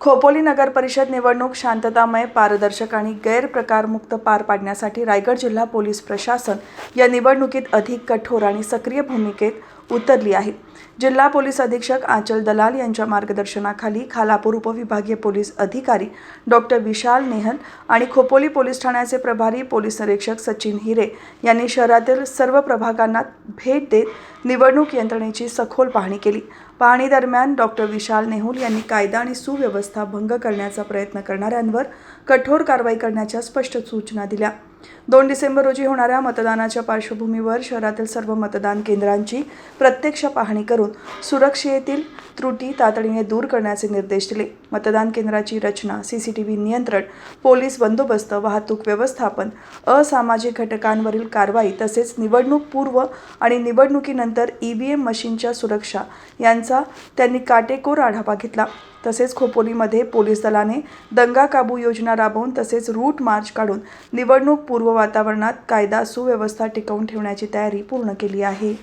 खोपोली नगर परिषद निवडणूक शांततामय पारदर्शक आणि गैरप्रकारमुक्त पार पाडण्यासाठी रायगड जिल्हा पोलीस प्रशासन या निवडणुकीत अधिक कठोर आणि सक्रिय भूमिकेत उतरली आहे. जिल्हा पोलीस अधीक्षक आंचल दलाल यांच्या मार्गदर्शनाखाली खालापूर उपविभागीय पोलीस अधिकारी डॉक्टर विशाल नेहल आणि खोपोली पोलीस ठाण्याचे प्रभारी पोलीस निरीक्षक सचिन हिरे यांनी शहरातील सर्व प्रभागांना भेट देत निवडणूक यंत्रणेची सखोल पाहणी केली. पाहणीदरम्यान डॉक्टर विशाल नेहुल यांनी कायदा आणि सुव्यवस्था भंग करण्याचा प्रयत्न करणाऱ्यांवर कठोर कारवाई करण्याच्या स्पष्ट सूचना दिल्या. दोन डिसेंबर रोजी होणाऱ्या मतदानाच्या पार्श्वभूमीवर शहरातील सर्व मतदान केंद्रांची प्रत्यक्ष पाहणी करून सुरक्षेतील त्रुटी तातडीने दूर करण्याचे निर्देश दिले. मतदान केंद्राची रचना सी सी टी व्ही नियंत्रण पोलीस बंदोबस्त वाहतूक व्यवस्थापन असामाजिक घटकांवरील कारवाई तसेच निवडणूक पूर्व आणि निवडणुकीनंतर ई व्ही एम मशीनच्या सुरक्षा यांचा त्यांनी काटेकोर आढावा घेतला. तसेच खोपोलीमध्ये पोलीस दलाने दंगा काबू योजना राबवून तसेच रूट मार्च काढून निवडणूक पूर्व वातावरणात कायदा सुव्यवस्था टिकवून ठेवण्याची तयारी पूर्ण केली आहे.